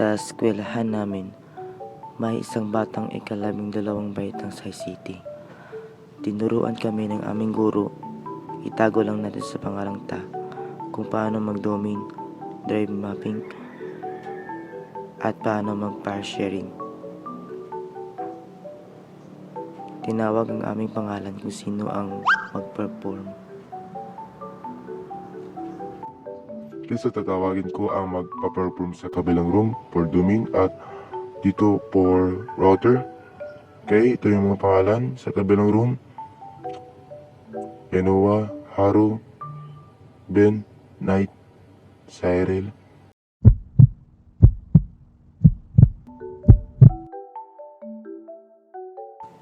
Sa eskwelahan namin, may isang batang ikalabing dalawang baitang sa city. Tinuruan kami ng aming guro, itago lang natin sa pangalang ta, kung paano mag-domain, drive mapping, at paano mag-power sharing. Tinawag ang aming pangalan kung sino ang mag-perform. Kaysa tatawagin ko ang magpa-perform sa kabilang room for dooming at dito for router. Okay, ito yung mga pangalan sa kabilang room. Enoa, Haru, Ben, Knight, Cyril.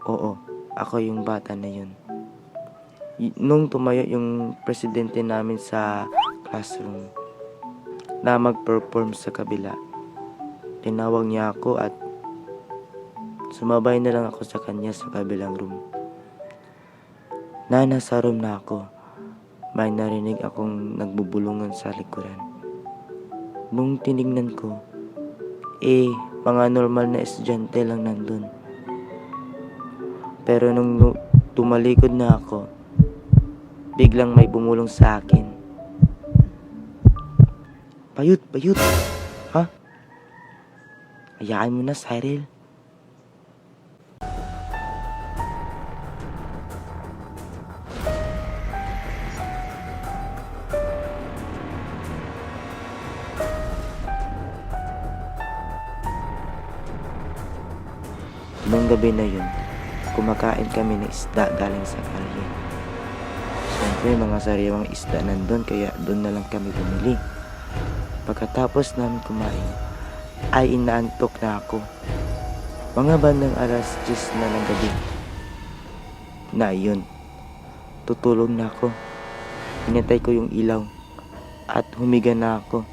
Oo, ako yung bata na yun. Nung tumayo yung presidente namin sa classroom na mag-perform sa kabila, tinawag niya ako at sumabay na lang ako sa kanya sa kabilang room. Na nasa room na ako, may narinig akong nagbubulungan sa likuran. Nung tinignan ko, eh, mga normal na estudyante lang nandun. Pero nung nu- tumalikod na ako, biglang may bumulong sa akin. Bayut, bayut. Ha? Hayaan mo na, Cyril. Nung gabi na yun, kumakain kami ng isda galing sa kalye. Siyempre, mga sariwang isda nandun, kaya doon na lang kami bumili. Pagkatapos namin kumain, ay inaantok na ako. Mga bandang alas 10 na ng gabi. Na yun, tutulog na ako. Hinatay ko yung ilaw at humiga na ako.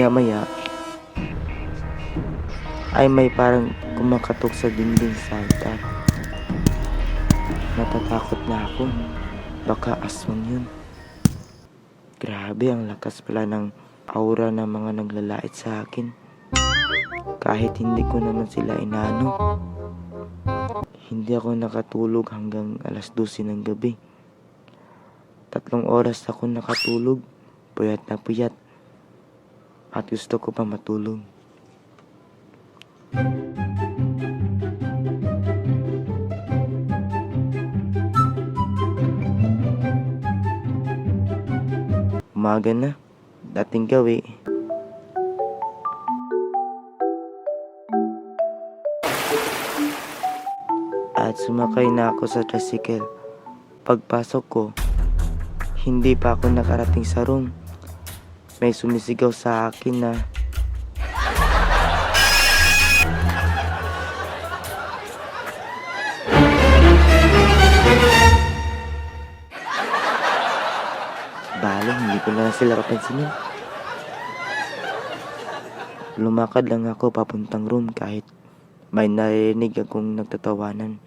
Maya-maya, ay may parang kumakatok sa dingding sa altar. Natatakot na ako. Baka aswang yun. Grabe, ang lakas pala ng aura ng mga naglalait sa akin. Kahit hindi ko naman sila inano. Hindi ako nakatulog hanggang alas 12 ng gabi. Tatlong oras ako nakatulog. Puyat na puyat. At gusto ko pa matulog. Umaga na. Dating gawi. At sumakay na ako sa tricycle. Pagpasok ko, hindi pa ako nakarating sa room. May sumisigaw sa akin na Balo, hindi ko na sila kapansinin. Lumakad lang ako papuntang room kahit may narinig akong nagtatawanan.